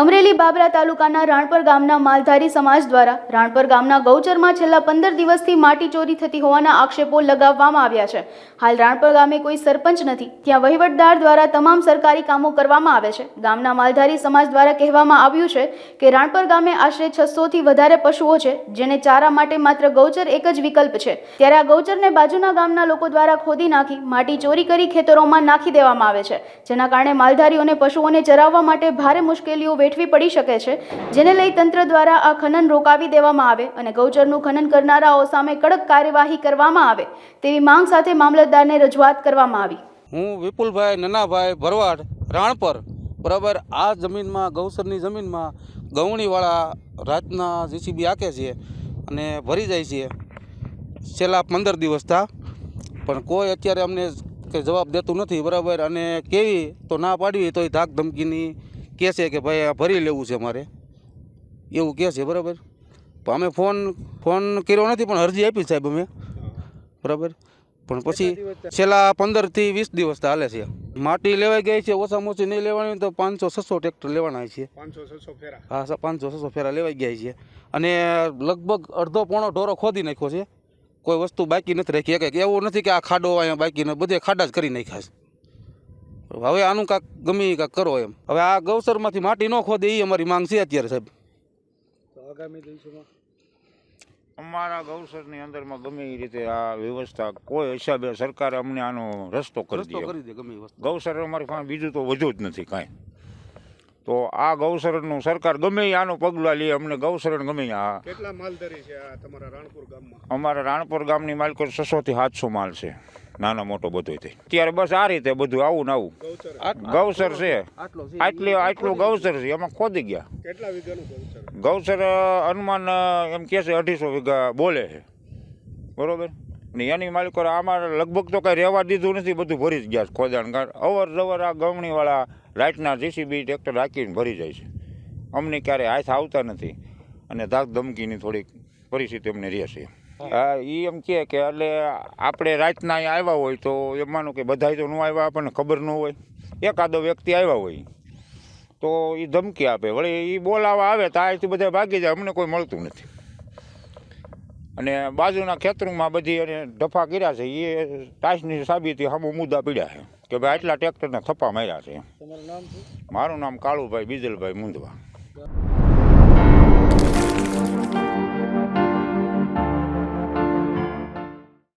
અમરેલી બાબરા તાલુકાના રાણપર ગામના માલધારી સમાજ દ્વારા રાણપર ગામના ગૌચરમાં છેલ્લા પંદર દિવસથી માટી ચોરી થતી હોવાના આક્ષેપો લગાવવામાં આવ્યા છે. હાલ રાણપર ગામે કોઈ સરપંચ નથી. ત્યાં વહીવટદાર દ્વારા તમામ સરકારી કામો કરવામાં આવે છે. ગામના માલધારી સમાજ દ્વારા કહેવામાં આવ્યું છે કે રાણપર ગામે આશરે છસોથી વધારે પશુઓ છે, જેને ચારા માટે માત્ર ગૌચર એક જ વિકલ્પ છે. ત્યારે આ ગૌચરને બાજુના ગામના લોકો દ્વારા ખોદી નાખી માટી ચોરી કરી ખેતરોમાં નાખી દેવામાં આવે છે, જેના કારણે માલધારીઓને પશુઓને ચરાવવા માટે ભારે મુશ્કેલીઓ વેઠવી પડી શકે છે, જેને લઈ તંત્ર દ્વારા આ ખનન રોકાવી દેવામાં આવે અને ગૌચરનું ખનન કરનારાઓ સામે કડક કાર્યવાહી કરવામાં આવે તેવી માંગ સાથે મામલતદારને રજૂઆત કરવામાં આવી. હું વિપુલભાઈ નનાભાઈ ભરવાડ, રાણપર, બરાબર આ જમીનમાં ગૌસરની જમીનમાં ગવણીવાળા રાતના જીસીબી હાકે છે અને ભરી જાય છે. છેલ્લા પંદર દિવસથી પણ કોઈ અત્યારે અમને કંઈ જવાબ દેતું નથી, બરાબર? અને કેવી તો ના પાડવી તો એ ધાક ધમકીની કહે છે કે ભાઈ આ ભરી લેવું છે મારે. એવું કહે છે બરાબર? પણ અમે ફોન ફોન કર્યો નથી પણ અરજી આપી સાહેબ અમે. બરાબર? પણ પછી છેલ્લા પંદરથી વીસ દિવસ હાલે છે. માટી લેવાઈ ગઈ છે ઓછામાં ઓછી નહીં લેવાની તો પાંચસો છસો ટ્રેક્ટર લેવાના છે. હા પાંચસો છસો ફેરા લેવાઈ ગયા છે. અને લગભગ અડધો પોણો ઢોરો ખોદી નાખ્યો છે. કોઈ વસ્તુ બાકી નથી રાખી. એક એવું નથી કે આ ખાડો અહીંયા બાકી બધે ખાડા જ કરી નાખ્યા છે. હવે આનું કાંક ગમે કાંક કરો એમ. હવે આ ગૌસરમાંથી માટી ન ખોદે એ અમારી માંગ છે અત્યારે સાહેબ. આગામી દિવસોમાં? અમારા ગૌસરની અંદરમાં ગમે એ રીતે આ વ્યવસ્થા કોઈ હિસાબે સરકારે અમને આનો રસ્તો કરી દીધો કરી દે ગમે ગૌસર અમારી પાસે બીજું તો વધુ જ નથી કાંઈ. તો આ ગૌસરનું સરકાર ગમે આનું પગલાં લે અમને ગૌસરણ ગમે આ. કેટલા માલધારી છે આ તમારા રાણપુર ગામમાં? અમારા રાણપુર ગામની માલકો છસો થી સાતસો માલ છે. નાનો મોટો બધો અત્યારે બસ આ રીતે બધું આવું ને આવું. ગૌસર છે. આટલો આટલી ગૌસર છે. એમાં ખોદી ગયા. ગૌસર? હનુમાન અનુમાન એમ કહે છે અઢીસો વીઘા બોલે છે. બરોબર? ને એની માલિકો આમાં લગભગ તો કાંઈ રહેવા દીધું નથી બધું ભરી જ ગયા ખોદાણ કારણ અવર જવર આ ગવણીવાળા લાઇટના જીસીબી ટ્રેક્ટર રાખીને ભરી જાય છે. અમને ક્યારેય હાથ આવતા નથી. અને ધાક ધમકીની થોડીક પરિસ્થિતિ અમને રહે છે. હા. એ એમ કહે કે એટલે આપણે રાતના અહીંયા આવ્યા હોય તો એમ માનો કે બધાય તો ન આવ્યા આપણને ખબર ન હોય. એકાદો વ્યક્તિ આવ્યા હોય. તો એ ધમકી આપે. વળી એ બોલાવા આવે તો અહીંથી બધા ભાગી જાય. અમને કોઈ મળતું નથી. અને બાજુના ખેતરમાં બધી એને ઢફા કર્યા છે. એ ટાઈસની સાબિતી સામો મુદ્દા પીડ્યા છે. કે ભાઈ આટલા ટ્રેક્ટરના થપ્પા માર્યા છે. તમારું નામ શું? મારું નામ કાળુભાઈ બીજલભાઈ મુંદવા